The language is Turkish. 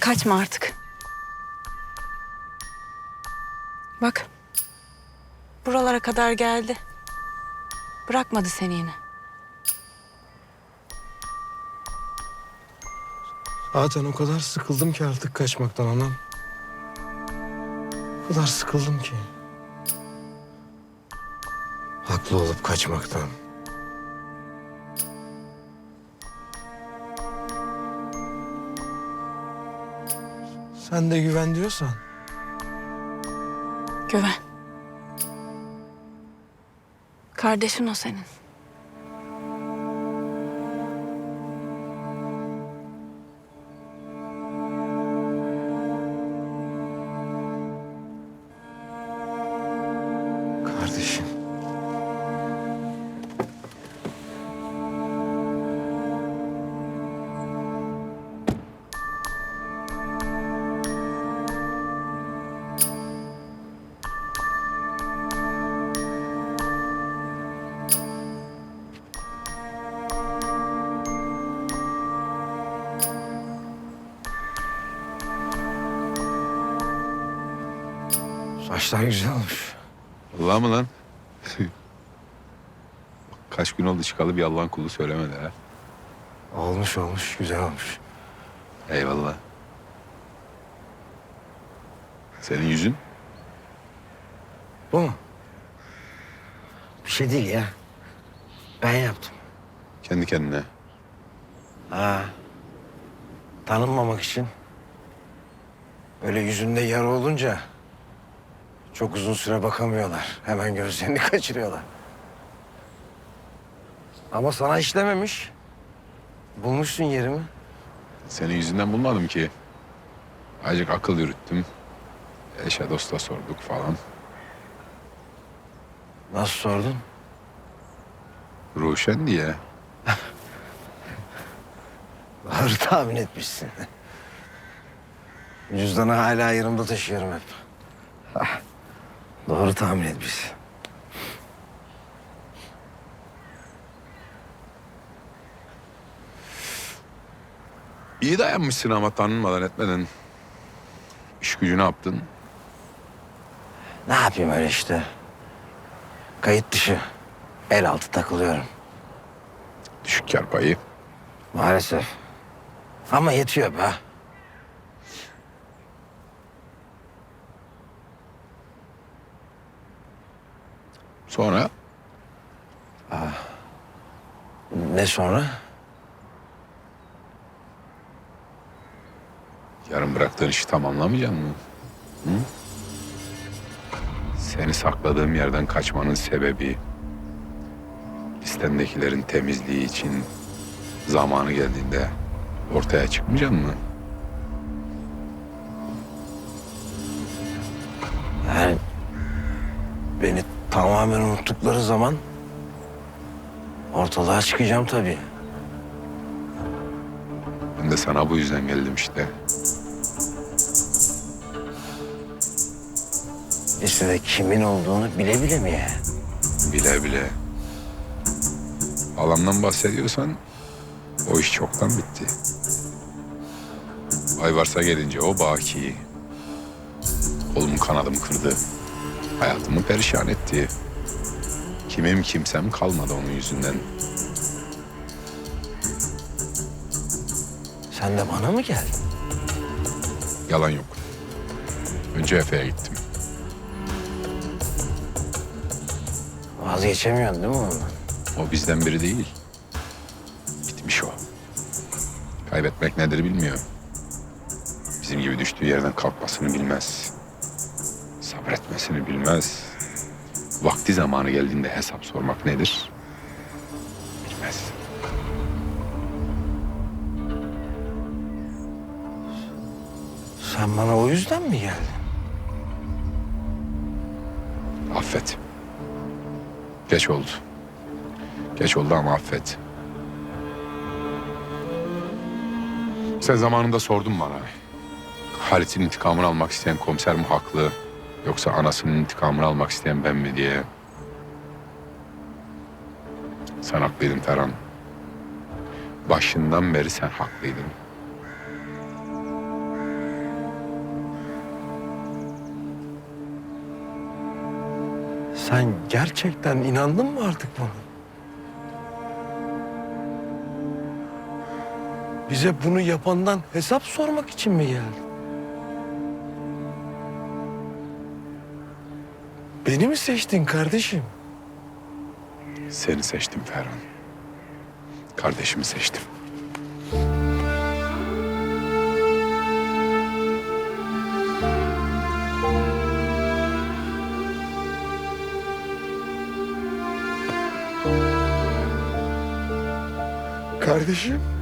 Kaçma artık. Bak. Buralara kadar geldi. Bırakmadı seni yine. Zaten o kadar sıkıldım ki artık kaçmaktan anam. O kadar sıkıldım ki. Haklı olup kaçmaktan. Sen de güven diyorsan. Güven. Kardeşin o senin. Saçlar güzel olmuş. Allah mı lan? Kaç gün oldu çıkalı bir Allah'ın kulu söylemedi ha. Olmuş olmuş, güzel olmuş. Eyvallah. Senin yüzün? Bu mu? Bir şey değil ya. Ben yaptım. Kendi kendine. Ha. Tanınmamak için. Öyle yüzünde yara olunca çok uzun süre bakamıyorlar. Hemen gözlerini kaçırıyorlar. Ama sana işlememiş. Bulmuşsun yerimi. Senin yüzünden bulmadım ki. Azıcık akıl yürüttüm. Eşe dosta sorduk falan. Nasıl sordun? Ruşen diye. Doğru tahmin etmişsin. Cüzdanı hala yanımda taşıyorum hep. Doğru tahmin etmişsin. İyi dayanmışsın ama tanınmadan etmeden. İş gücü ne yaptın? Ne yapayım öyle işte. Kayıt dışı. El altı takılıyorum. Düşük kar payı. Maalesef. Ama yetiyor be. Sonra Ne sonra? yarın bıraktığın işi tamamlamayacaksın mı? Hı? Seni sakladığım yerden kaçmanın sebebi listendekilerin temizliği için zamanı geldiğinde ortaya çıkmayacaksın mı? Yani beni tamamen unuttukları zaman ortalığa çıkacağım tabii. Ben de sana bu yüzden geldim işte. Listede kimin olduğunu bile bile mi ya? Bile bile. Alandan bahsediyorsan o iş çoktan bitti. Ayvars'a gelince o baki. Kolum kanadım kırdı. Hayatımı perişan etti. Kimim kimsem kalmadı onun yüzünden. Sen de bana mı geldin? Yalan yok. Önce Efe'ye gittim. Vazgeçemiyorsun değil mi ondan? O bizden biri değil. Bitmiş o. Kaybetmek nedir bilmiyor. Bizim gibi düştüğü yerden kalkmasını bilmez. Sabretmesini bilmez. Vakti zamanı geldiğinde hesap sormak nedir? Bilmez. Sen bana o yüzden mi geldin? Affet. Geç oldu. Geç oldu ama affet. Sen zamanında sordun bana. Halit'in intikamını almak isteyen komiser mi haklı? Yoksa anasının intikamını almak isteyen ben mi diye. Sen haklıydın Taran. Başından beri sen haklıydın. Sen gerçekten inandın mı artık bana? Bize bunu yapandan hesap sormak için mi geldin? Beni mi seçtin kardeşim? Seni seçtim Ferhan. Kardeşimi seçtim. Kardeşim.